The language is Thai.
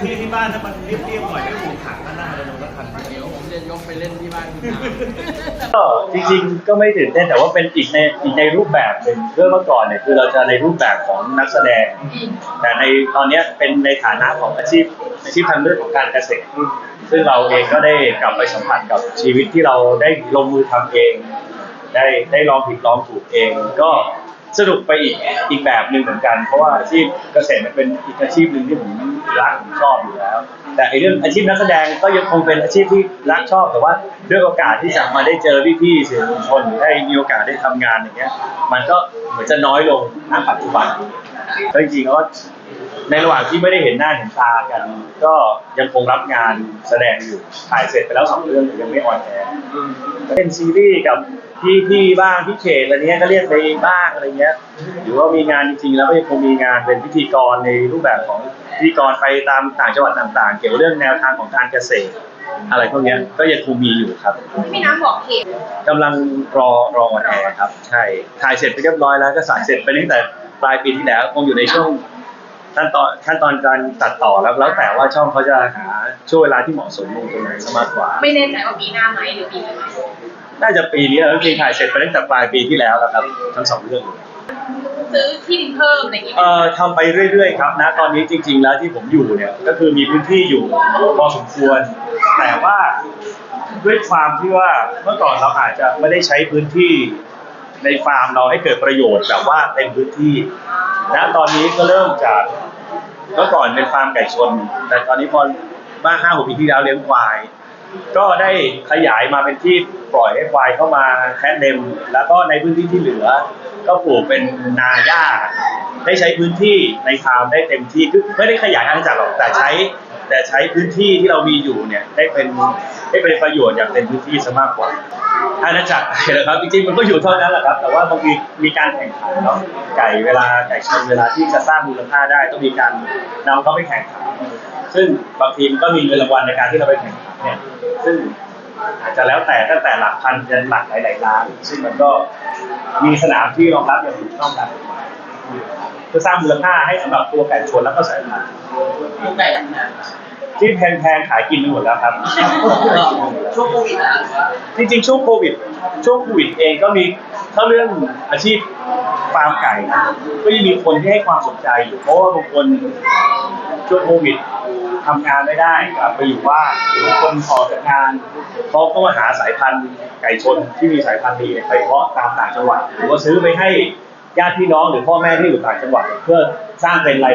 ที่ที่บ้านถ้ามันเรียบๆหน่อยไม่ถูกขังก็น่าจะโดนรถคันเดี๋ยวผมจะยกไปเล่นที่บ้านคุณน้ำก็จริงๆก็ไม่ตื่นเต้นแต่ว่าเป็นอีกในอีกในรูปแบบหนึ่งเรื่องเมื่อก่อนเนี่ยคือเราจะในรูปแบบของนักแสดง แต่ในตอนนี้เป็นในฐานะของอาชีพอาชีพทางเรื่องของการเกษตร ซึ่งเราเองก็ได้กลับไปสัมผัสกับชีวิตที่เราได้ลงมือทำเอง ได้ได้ลองผิดลองถูกเองก็ สนุกไปอีกอีกแบบหนึ่งเหมือนกัน เพราะว่าอาชีพเกษตรมันเป็นอีกอาชีพหนึ่งที่ผมรักผมชอบอยู่แล้ว แต่ไอเรื่องอาชีพนักแสดงก็ยังคงเป็นอาชีพที่รักชอบแต่ว่าด้วยโอกาสที่จะมาได้เจอพี่ๆสื่อมวลชนได้มีโอกาสได้ทำงานอย่างเงี้ย มันก็เหมือนจะน้อยลงณปัจจุบันก็จริงๆก็ ในระหว่างที่ไม่ได้เห็นหน้าเห็นตากัน ก็ยังคงรับงานแสดงอยู่ถ่ายเสร็จไปแล้วสองเรื่องแต่ยังไม่ออนแอร์เป็นซีรีส์กับพี่พี่ๆบ้างพี่เขตอะไรเงี้ยก็เรียกไปบ้างอะไรเงี้ยหรือว่ามีงานจริงๆแล้วก็ยังคงมีงานเป็นพิธีกรในรูปแบบของพิธีกรไปตามต่างจังหวัดต่าง ๆ เกี่ยวกับเรื่องแนวทางของการเกษตร อะไรพวกเนี้ยก็ยังคงมีอยู่ครับพี่น้ำบอกเหตุกำลังรอรอออนแอร์ครับ ใช่ถ่ายเสร็จไปเรียบร้อยแล้วก็สายเสร็จไปตั้งแต่ปลายปีที่แล้วคงอยู่ในช่วง ขั้นตอนขั้นตอนการตัดต่อแล้วแล้วแต่ว่าช่องเขาจะหาช่วงเวลาที่เหมาะสมลงตรงไหนซะมากกว่า ไม่แน่ใจว่าปีหน้าไหมหรือปีนี้ไหมน่าจะปีนี้แล้วจริงๆถ่ายเสร็จไปตั้งแต่ปลายปีที่แล้วแล้วครับทั้งสองเรื่องเลยซื้อที่ดินเพิ่มอะไรอย่างเงี้ยเอ่อทำไปเรื่อยๆครับนะตอนนี้จริง ๆ แล้วที่ผมอยู่เนี่ยก็คือมีพื้นที่อยู่พอสมควร แต่ว่าด้วยความที่ว่าเมื่อก่อนเราอาจจะไม่ได้ใช้พื้นที่ในฟาร์มเราให้เกิดประโยชน์แบบว่าเต็มพื้นที่นะตอนนี้ก็เริ่มจาก เมื่อก่อนเป็นฟาร์มไก่ชน แต่ตอนนี้พอมาห้าหกปีที่แล้วเลี้ยงควาย ก็ได้ขยายมาเป็นที่ปล่อยให้ควายเข้ามาแคะเล็มแล้วก็ในพื้นที่ที่เหลือ ก็ปลูกเป็นนาหญ้า ได้ใช้พื้นที่ในฟาร์มได้เต็มที่คือไม่ได้ขยายอาณาจักรหรอกแต่ใช้ แต่ใช้พื้นที่ที่เรามีอยู่เนี่ยได้เป็นได้เป็นประโยชน์อย่างเต็มพื้นที่ซะมากกว่า อาณาจักรไก่เหรอครับจริงๆมันก็อยู่เท่านั้นแหละครับ แต่ว่าบางทีมีการแข่งขันเนาะไก่เวลาไก่ชนเวลาที่จะสร้างมูลค่าได้ต้องมีการนำเขาไปแข่งขันซึ่งบางทีมันก็มีเงินรางวัลในการที่เราไปแข่งขันเนี่ยซึ่งอาจจะแล้วแต่ตั้งแต่หลักพันจนหลักหลายๆล้าน ซึ่งมันก็มีสนามที่รองรับอย่างถูกต้องตามกฎหมายเพื่อสร้างมูลค่าให้สำหรับตัวไก่ชนแล้วก็สายพันธุ์ลูกไก่ ที่แพงๆขายกินไปหมดแล้วครับ ช่วงโควิดนะจริงๆช่วงโควิด ช่วงโควิดเองก็มีถ้าเรื่องอาชีพฟาร์มไก่นะก็ยังมีคนที่ให้ความสนใจอยู่เพราะว่าบางคนช่วงโควิดทำงานไม่ได้กลับไปอยู่บ้านหรือคนออจากงานเขาก็มาหาสายพันธุ์ไก่ชนที่มีสายพันธุ์ดีเนี่ยไปเพาะตามต่างจังหวัดหรือว่าซื้อไปให้ญาติพี่น้องหรือพ่อแม่ที่อยู่ต่างจังหวัด เพื่อสร้างเป็นรายได้